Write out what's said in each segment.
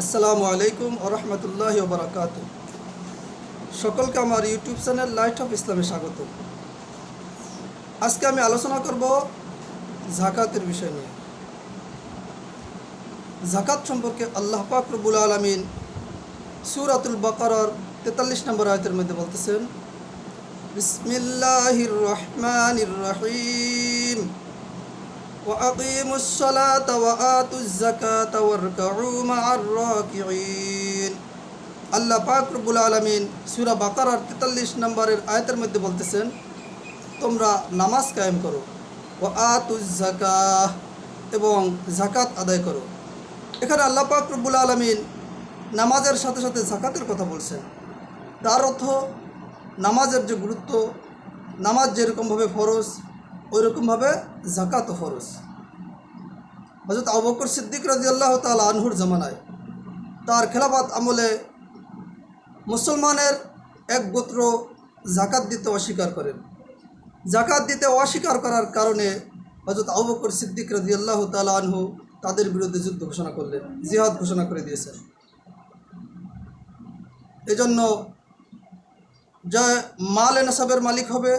আসসালামু আলাইকুম ওরহমতুল্লাহ বারাকাত সকলকে আমার ইউটিউব চ্যানেল লাইট অফ ইসলামে স্বাগত। আজকে আমি আলোচনা করব জাকাতের বিষয় নিয়ে। জাকাত সম্পর্কে আল্লাহ পাক রবুল আলমিন সুরাতুল বকরার তেতাল্লিশ নম্বর আয়তের মধ্যে বলতেছেন, বিসমিল্লাহির রহমানির রহিম। وأقيموا الصلاة وآتوا الزكاة واركعوا مع الراكعين আল্লাহ পাক রব্বুল আলমিন সুরা বাকারার তেতাল্লিশ নম্বরের আয়তের মধ্যে বলতেছেন তোমরা নামাজ কায়েম করো ও আতুজ জাকাহ এবং জাকাত আদায় করো এখানে আল্লাহ পাক রব্বুল আলমিন নামাজের সাথে সাথে জাকাতের কথা বলছেন তার অর্থ নামাজের যে গুরুত্ব নামাজ যেরকমভাবে ফরজ ওই রকমভাবে ফরজ। হজরত আবকর সিদ্দিক রাজি আল্লাহ তালা আনহুর জামানায় তার খেলাফাত আমলে মুসলমানের এক গোত্র জাকাত দিতে অস্বীকার করেন। জাকাত দিতে অস্বীকার করার কারণে হজরত আবকর সিদ্দিক রাজি আল্লাহ তালা আনহু তাদের বিরুদ্ধে যুদ্ধ ঘোষণা করলেন, জিহাদ ঘোষণা করে দিয়েছেন। এজন্য যা মাল এ নেশাবের মালিক হবে,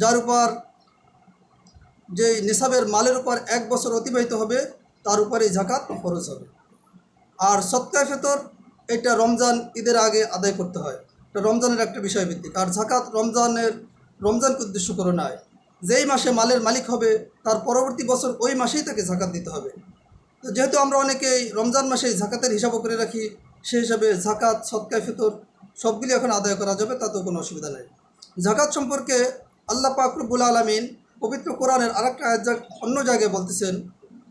যার উপর যে নিসাবের মালের উপর এক বছর অতিবাহিত হবে, তার উপরে জাকাত খরচ হবে। আর সৎকায় ফেতর, এটা রমজান ঈদের আগে আদায় করতে হয়। এটা রমজানের একটা বিষয়ভিত্তিক। আর জাকাত রমজানের, রমজানকে উদ্দেশ্য করে নয়। যেই মাসে মালের মালিক হবে, তার পরবর্তী বছর ওই মাসেই তাকে জাকাত দিতে হবে। তো যেহেতু আমরা অনেকেই রমজান মাসেই জাকাতের হিসাবও করে রাখি, সেই হিসাবে জাকাত সৎকায় ফেতর সবগুলি এখন আদায় করা যাবে, তাতেও কোনো অসুবিধা নেই। জাকাত সম্পর্কে আল্লাহ পাকরবুল আলমিন পবিত্র কোরআনের আরেকটা আয়াত যা- অন্য জায়গায় বলতেছেন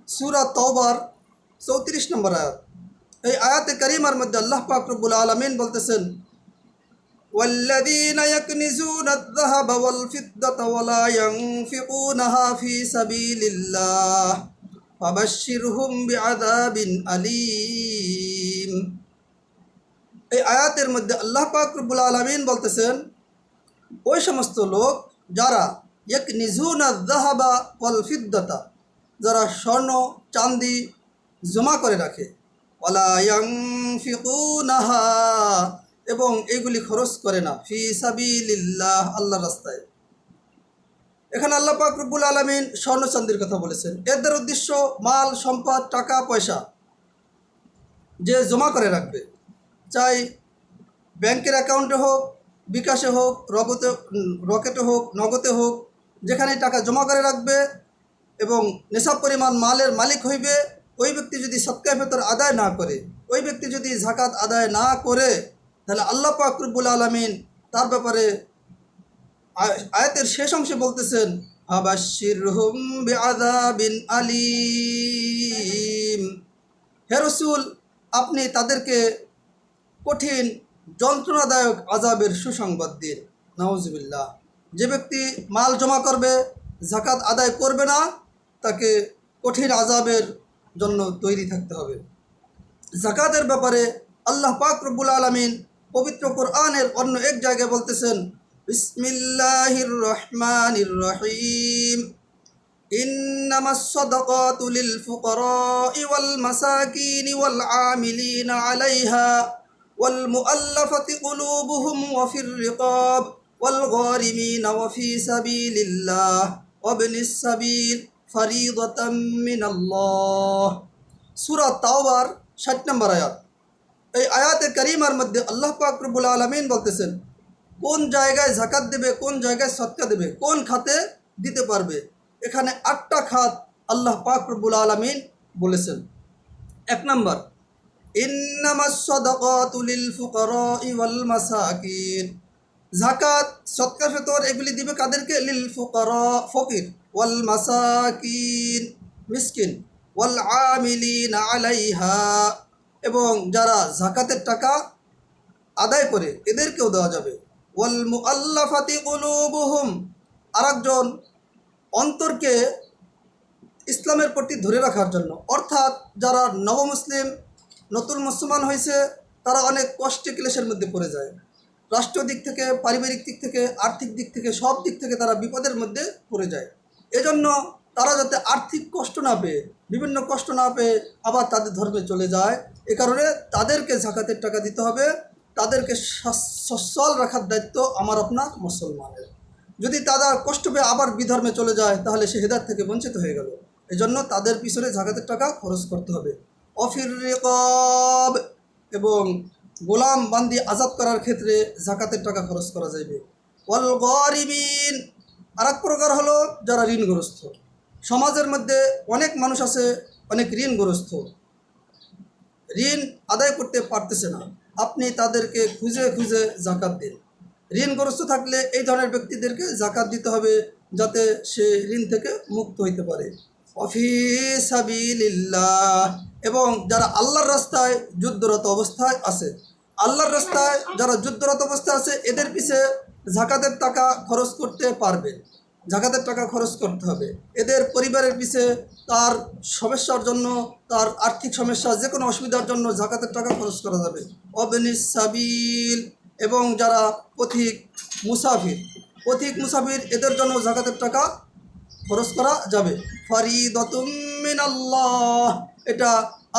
সুরা তওবার চৌত্রিশ নম্বর আয়াত এই আয়াতে করিমার মধ্যে আল্লাহ পাক রব্বুল আলমিন বলতেছেন والذين يكنزون الذهب والفضة ولا ينفقونها في سبيل الله فبشرهم بعذاب أليم এই আয়াতের মধ্যে আল্লাহ পাক রব্বুল আলমিন বলতেছেন ওই সমস্ত লোক যারা এক নিঝুনা দাহাবা ওয়াল ফিদ্দাতা, যারা স্বর্ণ চান্দি জমা করে রাখে। ফিকুনাহা এবং এগুলি খরচ করে না, ফি সাবিলিল্লাহ আল্লাহ রাস্তায়। এখানে আল্লাহ পাক রব্বুল আলমিন স্বর্ণ চান্দির কথা বলেছেন। এদের উদ্দেশ্য মাল, সম্পদ, টাকা, পয়সা যে জমা করে রাখবে। চাই ব্যাংকের অ্যাকাউন্টে হোক, বিকাশে হোক, রগতে রকেটে হোক, নগদে হোক যেখানে টাকা জমা করে রাখবে এবং নেশাব পরিমাণ মালের মালিক হইবে, ওই ব্যক্তি যদি সৎকায় ভেতর আদায় না করে, ওই ব্যক্তি যদি জাকাত আদায় না করে, তাহলে আল্লাহ পাক রব্বুল আলমিন তার ব্যাপারে আয়- আয়াতের শেষ অংশে বলতেছেন আবাসির হে রসুল, আপনি তাদেরকে কঠিন, যন্ত্রণাদায়ক আজাবের সুসংবাদ দিন। নওয়াজবিল্লাহ যে ব্যক্তি মাল জমা করবে জাকাত আদায় করবে না তাকে কঠিন আজাবের জন্য তৈরি থাকতে হবে জাকাতের ব্যাপারে আল্লাহ পাক রব্বুল আলমিন পবিত্র কোরআনের অন্য এক জায়গায় বলতেছেন বিসমিল্লাহির রহমানির রহিম إنما الصدقات للفقراء والمساكين والعاملين عليها والمؤلفة قلوبهم وفي الرقاب والغارمين وفي سبيل الله وابن السبيل فريضة من الله সুরা তাওবার ষাট নম্বর আয়াত এই আয়াতে করিমার মধ্যে আল্লাহ পাক রব্বুল আলমিন বলতেছেন কোন জায়গায় জাকাত দেবে কোন জায়গায় সৎকা দেবে কোন খাতে দিতে পারবে এখানে আটটা খাত আল্লাহ পাক রব্বুল আলমিন বলেছেন এক নম্বর ইন্নামাসদাকাতুলিল ফুকারাই ওয়াল মাসাকিন জাকাত সৎকা ফেতর এগুলি দিবে কাদেরকে? লিল ফুকারা, ফকির। ওয়াল মাসাকিন, মিসকিন। ওয়াল আমিলিন আলাইহা। এবং যারা জাকাতের টাকা আদায় করে, এদেরকেও দেওয়া যাবে। ওয়াল মুআল্লাফাতি কুলুবুহুম। আরেকজন অন্তরকে ইসলামের প্রতি ধরে রাখার জন্য। অর্থাৎ যারা নবমুসলিম, নতুন মুসলমান হয়েছে তারা অনেক কষ্টে ক্লেশের মধ্যে পড়ে যায়। রাষ্ট্রীয় দিক থেকে, পারিবারিক দিক থেকে, আর্থিক দিক থেকে, সব দিক থেকে তারা বিপদের মধ্যে পড়ে যায়। এজন্য তারা যাতে আর্থিক কষ্ট না পেয়ে, বিভিন্ন কষ্ট না পেয়ে আবার তাদের ধর্মে চলে যায়, এ কারণে তাদেরকে জাকাতের টাকা দিতে হবে, তাদেরকে সচ্ছল রাখার দায়িত্ব আমার আপনার মুসলমানের। যদি তারা কষ্ট পেয়ে আবার বিধর্মে চলে যায়, তাহলে সে হেদার থেকে বঞ্চিত হয়ে গেল। এজন্য তাদের পিছনে জাকাতের টাকা খরচ করতে হবে। অফির এবং গোলাম বান্দি আজাদ করার ক্ষেত্রে জাকাতের টাকা খরচ করা যাবে ওয়াল গরিবিন। আর এক প্রকার হলো যারা ঋণগ্রস্ত। সমাজের মধ্যে অনেক মানুষ আছে, অনেক ঋণগ্রস্ত। ঋণ আদায় করতে পারতেছে না। আপনি তাদেরকে খুঁজে খুঁজে জাকাত দিন। ঋণগ্রস্ত থাকলে এই ধরনের ব্যক্তিদেরকে জাকাত দিতে হবে যাতে সে ঋণ থেকে মুক্ত হইতে পারে। অফিসাবিল্লাহ এবং যারা আল্লাহর রাস্তায় যুদ্ধরত অবস্থায় আছে আল্লাহর রাস্তায় যারা যুদ্ধরত অবস্থায় আছে, এদের পিছে জাকাতের টাকা খরচ করতে পারবে। জাকাতের টাকা খরচ করতে হবে। এদের পরিবারের পিছে তার সমস্যার জন্য, তার আর্থিক সমস্যা যে কোনো অসুবিধার জন্য জাকাতের টাকা খরচ করা যাবে। অবেনিস সাবিল এবং যারা পথিক মুসাফির পথিক মুসাফির, এদের জন্য জাকাতের টাকা খরচ করা যাবে। ফরিদতুম মিন আল্লাহ এটা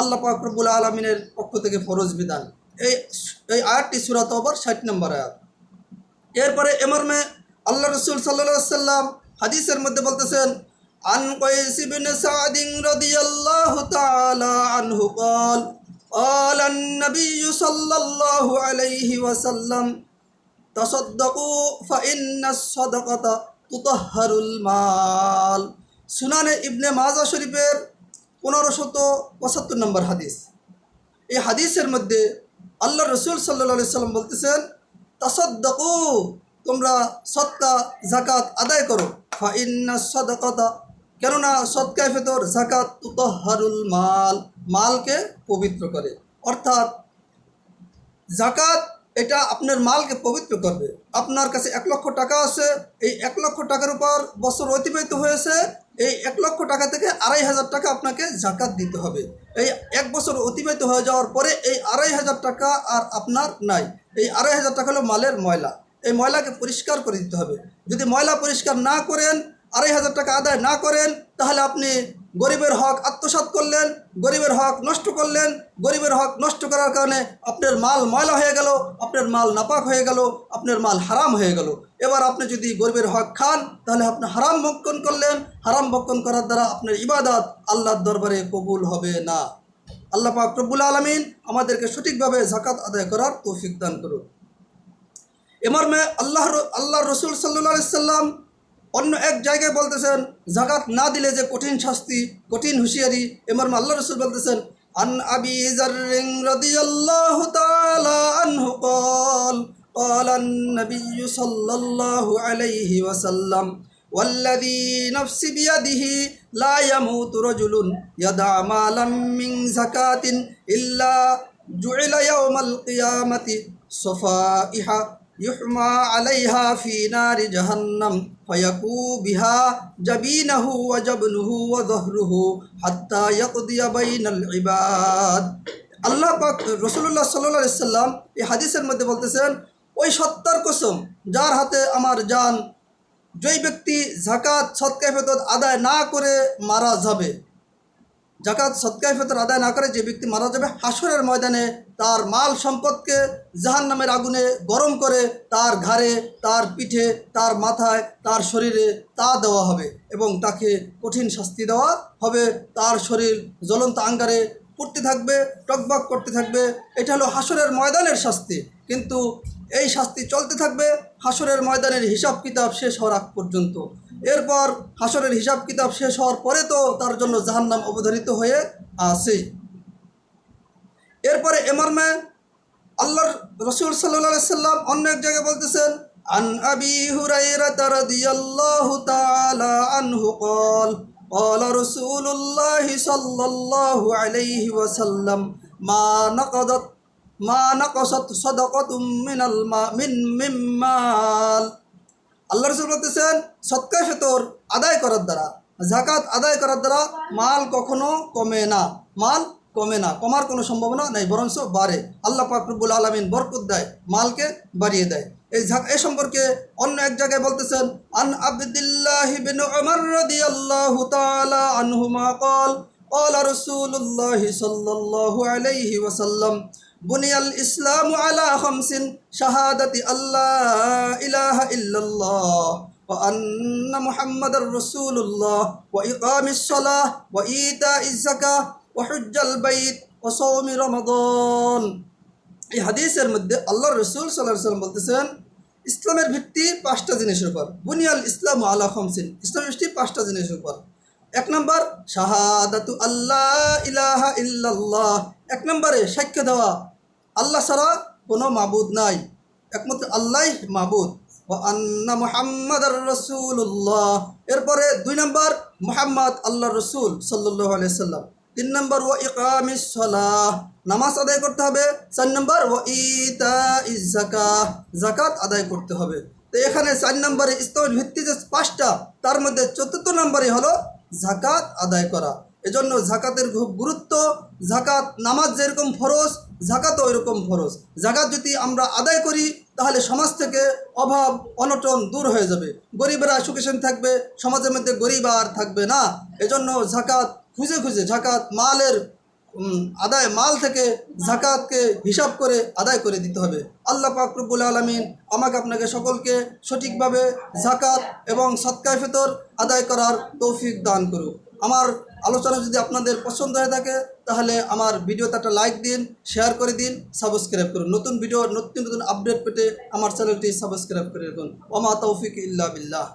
আল্লাহ পাক রব্বুল আলমিনের পক্ষ থেকে ফরজ বিধান। এই এই আয়াতটি সুরাত ওপর ষাট নম্বর আয়াত এরপরে এমর্মে আল্লাহ রসুল সাল্লা সাল্লাম হাদিসের মধ্যে বলতেছেন আন কয়স ইবনে সাদিন রাদিয়াল্লাহু তাআলা আনহু قال قال النبي صلى الله عليه وسلم تصدقوا فإن الصدقة تطهر المال সুনানে ইবনে মাজা শরীফের পনেরোশত পঁচাত্তর নম্বর হাদিস এই হাদিসের মধ্যে আল্লাহ রসুল সাল্লা সাল্লাম বলতেছেন, তাসদ্দকু, তোমরা সৎকা জাকাত আদায় করো। ফাইন্না সদকতা, কেননা সৎকায় ফেতর জাকাত তুতহারুল মাল, মালকে পবিত্র করে। অর্থাৎ জাকাত এটা আপনার মালকে পবিত্র করবে। আপনার কাছে এক লক্ষ টাকা আছে, এই এক লক্ষ টাকার উপর বছর অতিবাহিত হয়েছে এই এক লক্ষ টাকা থেকে আড়াই হাজার টাকা আপনাকে জাকাত দিতে হবে। এই এক বছর অতিবাহিত হয়ে যাওয়ার পরে এই আড়াই হাজার টাকা আর আপনার নাই। এই আড়াই হাজার টাকা হলো মালের ময়লা। এই ময়লাকে পরিষ্কার করে দিতে হবে। যদি ময়লা পরিষ্কার না করেন, আড়াই হাজার টাকা আদায় না করেন, তাহলে আপনি গরিবের হক আত্মসাৎ করলেন, গরিবের হক নষ্ট করলেন, গরিবের হক নষ্ট করার কারণে আপনার মাল ময়লা হয়ে গেল, আপনার মাল নাপাক হয়ে গেল, আপনার মাল হারাম হয়ে গেল। এবার আপনি যদি গরিবের হক খান, তাহলে আপনি হারাম ভক্ষণ করলেন। হারাম ভক্ষণ করার দ্বারা আপনার ইবাদত আল্লাহর দরবারে কবুল হবে না। আল্লাহ পাক রব্বুল আলমিন আমাদেরকে সঠিকভাবে জাকাত আদায় করার তৌফিক দান করুন। এমর্মে আল্লাহ আল্লাহ রসুল সাল্লা সাল্লাম অন্য এক জায়গায় বলতেছেন জাকাত না দিলে যে কঠিন শাস্তি কঠিন হুঁশিয়ারি এমর্মে আল্লাহ রসুল বলতেছেন আন আবি জাররিং রাদিয়াল্লাহু তাআলা আনহু قال قال النبي صلى الله عليه وسلم والذي نفس بيده لا يموت رجل يدع مالا من زكاة إلا جعل يوم القيامة صفائح يحمى عليها في نار جهنم فيكو بها جبينه وجبنه وظهره حتى يقضي بين العباد আল্লাহ পাক রসুল্লাহ সাল্লাহ সাল্লাম এই হাদিসের মধ্যে বলতেছেন ওই সত্তার কসম যার হাতে আমার জান যেই ব্যক্তি জাকাত সৎকায় ফেতর আদায় না করে মারা যাবে জাকাত সৎকায় ফেতর আদায় না করে যে ব্যক্তি মারা যাবে হাসরের ময়দানে তার মাল সম্পদকে জাহান নামের আগুনে গরম করে তার ঘাড়ে, তার পিঠে, তার মাথায়, তার শরীরে তা দেওয়া হবে এবং তাকে কঠিন শাস্তি দেওয়া হবে। তার শরীর জ্বলন্ত আঙ্গারে পড়তে থাকবে, টকবক করতে থাকবে। এটা হলো হাসরের ময়দানের শাস্তি। কিন্তু এই শাস্তি চলতে থাকবে হাসরের ময়দানের হিসাব কিতাব শেষ হওয়ার আগ পর্যন্ত এরপর হাসরের হিসাব কিতাব শেষ হওয়ার পরে তো তার জন্য জাহান্নাম অবধারিত হয়ে আসে এরপরে এমর্মে আল্লাহর রসুল সাল্লাহ সাল্লাম অন্য এক জায়গায় বলতেছেন আন আবি হুরাইরাতা রাদিয়াল্লাহু তাআলা আনহু قال قال رسول الله صلى الله عليه وسلم ما نقضت ما نقصت صدقة من الماء من من مال আল্লাহ রসুল বলতেছেন সৎকার ফেতর আদায় করার দ্বারা জাকাত আদায় করার দ্বারা মাল কখনো কমে না মাল কমে না কমার কোনো সম্ভাবনা নেই বরঞ্চ বাড়ে আল্লাহ পাকরবুল আলমিন বরকত দেয় মালকে বাড়িয়ে দেয় এই ঝাক- এ সম্পর্কে অন্য এক জায়গায় বলতেছেন আন আবদুল্লাহ বিন উমর রাদিয়াল্লাহু তাআলা আনহুমা قال قال رسول الله صلى الله عليه وسلم بني الإسلام على خمس شهادة أن لا إله إلا الله وأن محمد رسول الله وإقام الصلاة وإيتاء الزكاة وحج البيت وصوم رمضان এই হাদিসের মধ্যে আল্লাহ রসুল সাল্লাহ সাল্লাম বলতেছেন ইসলামের ভিত্তি পাঁচটা জিনিসের উপর বুনিয়াল ইসলাম আলা খমসিন ইসলামের ভিত্তি পাঁচটা জিনিসের উপর এক নম্বর, শাহাদাতু আল্লাহ ইলাহা ইল্লাল্লাহ। এক নম্বরে সাক্ষ্য দেওয়া, আল্লাহ ছাড়া কোনো মাবুদ নাই। একমাত্র আল্লাহ মাবুদ। ও আন্না মুহাম্মদ রসুল্লাহ এরপরে দুই নম্বর, মুহাম্মদ আল্লাহ রসুল সাল্লাহ আলিয়া সাল্লাম। তিন নম্বর ও সালাহ। নামাজ আদায় করতে হবে। চার নম্বর ও ইতা ইজাকা জাকাত আদায় করতে হবে। তো এখানে চার নম্বরে স্তর ভিত্তি যে পাঁচটা, তার মধ্যে চতুর্থ নম্বরে হলো জাকাত আদায় করা। এজন্য জাকাতের খুব গুরুত্ব। জাকাত নামাজ যেরকম ফরজ জাকাতও ওইরকম ফরজ। জাকাত যদি আমরা আদায় করি, তাহলে সমাজ থেকে অভাব, অনটন দূর হয়ে যাবে। গরিবেরা সুখেশন থাকবে, সমাজের মধ্যে গরিব আর থাকবে না। এজন্য জাকাত খুঁজে খুঁজে জাকাত মালের আদায় মাল থেকে জাকাতকে হিসাব করে আদায় করে দিতে হবে। আল্লাহ পাক রব্বুল আলমিন আমাকে আপনাকে সকলকে সঠিকভাবে জাকাত এবং সৎকায় ফেতর আদায় করার তৌফিক দান করুক। আমার আলোচনা যদি আপনাদের পছন্দ হয়ে থাকে, তাহলে আমার ভিডিওতে একটা লাইক দিন, শেয়ার করে দিন, সাবস্ক্রাইব করুন। নতুন ভিডিও, নতুন নতুন আপডেট পেতে আমার চ্যানেলটি সাবস্ক্রাইব করে রাখুন। ওমা তৌফিক ইল্লা বিল্লাহ।